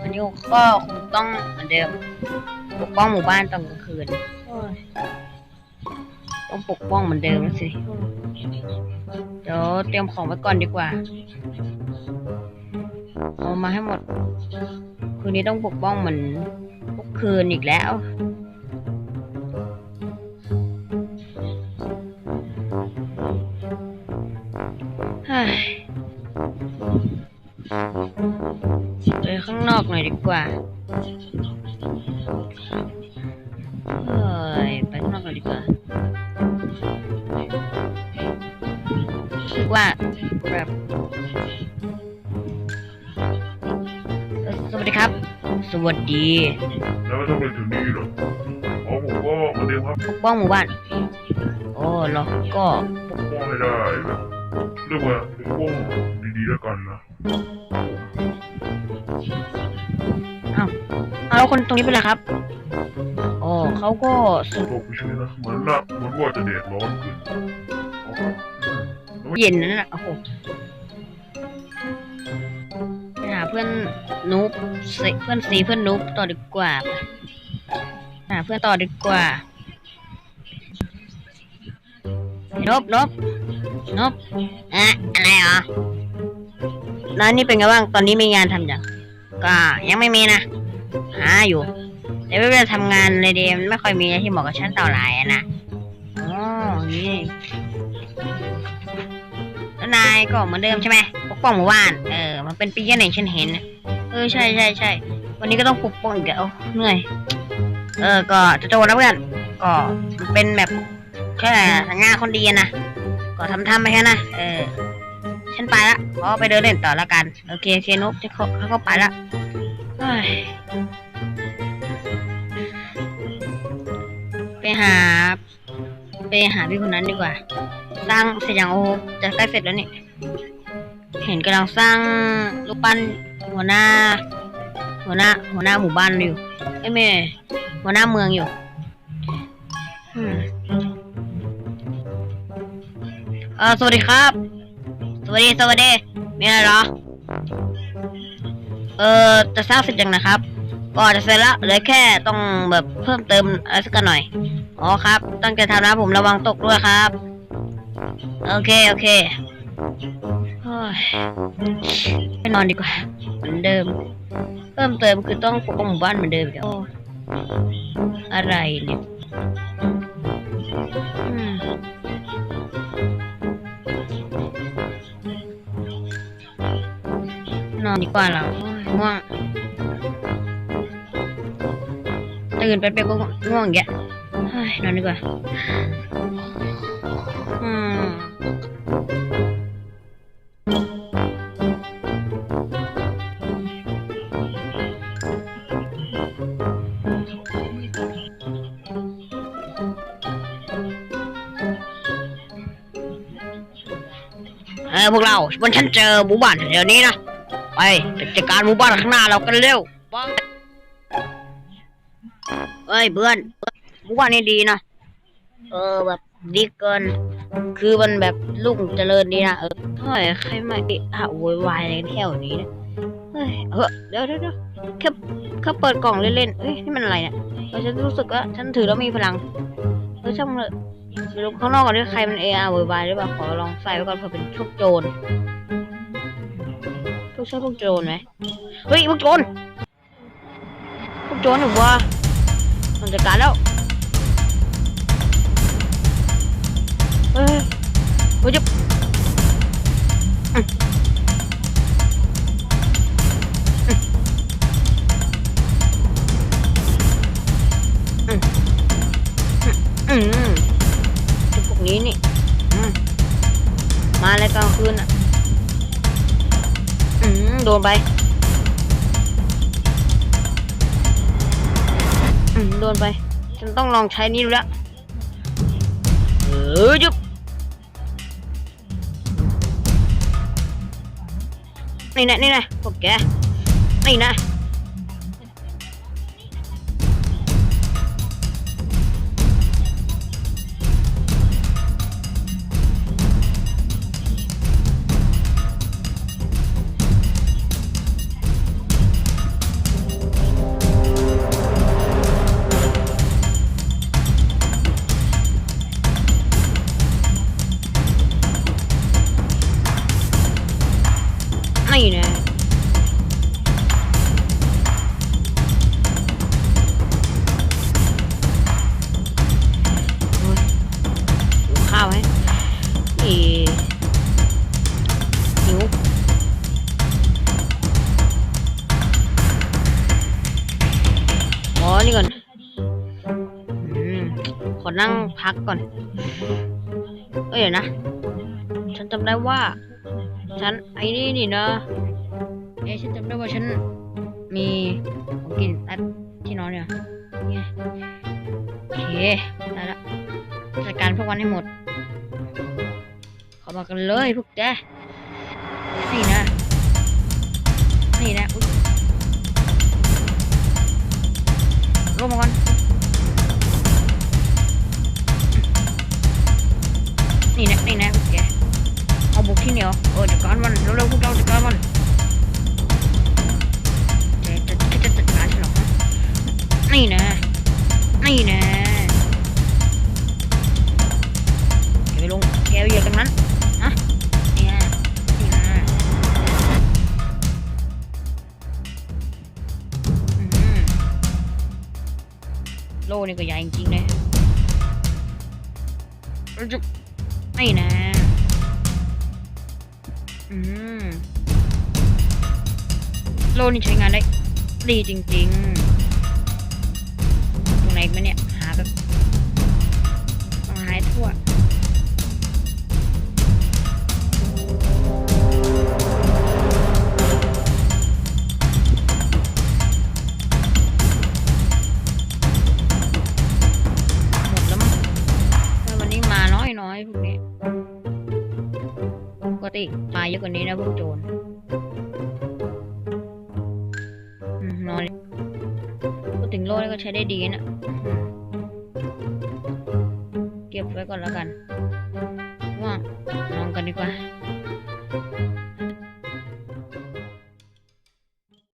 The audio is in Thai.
วันนี้ก็คงต้องเหมือนเดิม ปกป้องหมู่บ้านตอนกลางคืน โอ้ยต้องปกป้องเหมือนเดิมแล้วสิ เดี๋ยวเตรียมของไว้ก่อนดีกว่า เอามาให้หมด คืนนี้ต้องปกป้องเหมือนทุกคืนอีกแล้วเฮ้ย ไปข้างนอกหน่อยดีกว่าเฮ้ยไปข้างนอกหน่อยดีกว่าคิดว่าแบบเอ่อสวัสดีครับ สวัสดี แล้วทำไมถึงนี่เหรออ๋อผมก็เหมือนเดิมครับปกป้องหมู่บ้านโอ้เหรอก็ปกป้องไม่ได้นะเรียกว่าปกป้องดีๆ แล้วกันนะเอาแล้วคนตรงนี้เป็นไรครับอ๋อเขาก็สุดบอกไปช่วยนะเหมือนละเหมือนว่าจะแดดร้อนขึ้นอ๋อเย็นนั่นแหละโอ้โหไปหาเพื่อนนูบสิเพื่อนสีเพื่อนนูบต่อดีกว่าไปหาเพื่อนต่อดีกว่า นบนบนบอะอะไรเหรอ แล้วนี่เป็นไงบ้าง ตอนนี้มีงานทำยังก็ยังไม่มีนะ หาอยู่แต่ไม่ได้ทำงานเลยเดมไม่ค่อยมีอะไรที่เหมาะกับฉันเท่าไหร่อะนะอ๋อนี่แล้วนายก็เหมือนเดิมใช่ไหมปกป้องหมู่บ้าน เออ มันเป็นปีแค่ไหนฉันเห็น เออ ใช่ใช่ใช่ วันนี้ก็ต้องปกป้องอีกแล้วเหนื่อย เออ ก็จะโจนะเพื่อน ก็มันเป็นแบบแค่งานคนดีนะ ก็ทำทำๆไปแค่นะ เออ ฉันไปละขอไปเดินเล่นต่อละกัน โอเคโอเคนุ๊กจะเขาเขาก็ไปละเฮ้ยไปหา ไปหาพี่คนนั้นดีกว่า สร้างเสร็จยังโอจะใกล้เสร็จแล้วนี่ เห็นกำลังสร้างรูปปั้นหัวหน้า หัวหน้า หัวหน้าหมู่บ้านอยู่ไอ้ยแม่หัวหน้าเมืองอยู่อืมเออสวัสดีครับ วัสดีสวัสดีมีอะไรหรอ เออจะสร้างเสร็จยังนะครับ ก็จะเสร็จล้วเหลือแค่ต้องแบบเพิ่มเติมอะไรสักหน่อย อ๋อครับ ตั้งใจทำนะผมระวังตกด้วยครับ โอเคโอเคโอ้ยไปนอนดีกว่า เหมือนเดิม เพิ่มเติมคือต้องปกป้องหมู่บ้านเหมือนเดิมเดี๋ยวโอ้ยอะไรเนี่ย อนดีกว่าเราง่วงตื่นไปไปก็ง่วงแกนอนดีกว่าอืมเออพวกเราวันฉันเจอหมู่บ้านเดี๋ยวนี้นะ ไปไปจัดการหมู่บ้านข้างหน้าเรากันเร็วไปเฮ้ยเพื่อนหมู่บ้านนี้ดีนะเออแบบดีเกิน คือมันแบบลุ่งเจริญดีนะเออเฮ้ยใครมาเอะอะโวยวายอะไรกันแถวนี้นะเฮ้ยเออเดี๋ยวเดี๋ยวเดี๋ยวแค่แค่เปิดกล่องเล่นๆเอ้ยนี่มันอะไรเนี่ยเออฉันรู้สึกว่าฉันถือแล้วมีพลังเออช่างมันเถอะไปดูข้างนอกก่อนด้วยใครมันเอะอะโวยวายหรือเปล่าขอลองใส่ไว้ก่อนเผื่อเป็นพวกโจรพวก ช่วยพวกโจรไหมเฮ้ยพวกโจรพวกโจรหนูว่ามันจัดการแล้วเฮ้ยโอ้อืมพวกนี้นี่มาอะไรกลางคืนอะ โดนไปอืมโดนไป ฉันต้องลองใช้นี่ดูละเออจุบนี่นะนี่นะพวกแกนี่นะ นี่นะข้าวไหมนี่หิวอ๋อนี่ก่อนขอนั่งพักก่อน เอ้ยนะ ฉันจำได้ว่า ฉันไอ้นี่นี่นะเอ้ฉันจำได้ว่าฉันมีของกินใต้ที่นอนเนี่ยนี่ไงโอเคได้ละจัดการพวกมันให้หมด เข้ามากันเลยพวกแกนี่นะ นี่นะอุ๊ยลงมาก่อนนี่นะนี่นะพวกแก บุกที่เหนียวเออจัดการมันเร็วๆพวกเราจัดการมันจะจะจะจะจัดการฉันหรอกนะนี่นะนี่นะแกไปลงแกไปเยียบตรงนั้นนะนี่นะนี่นะโลนี่ก็ใหญ่จริงๆเลยแล้วจะนี่นะ อืมโลนี่ใช้งานได้ดีจริง ๆ ตรงไหนอีกไหมเนี่ย หาแบบต้องหายทั่ว ติมาเยอะกว่านี้นะพวกโจรนอนพูดถึงโล่ก็ใช้ได้ดีนะ เก็บไว้ก่อนแล้วกัน ว่างนอนกันดีกว่า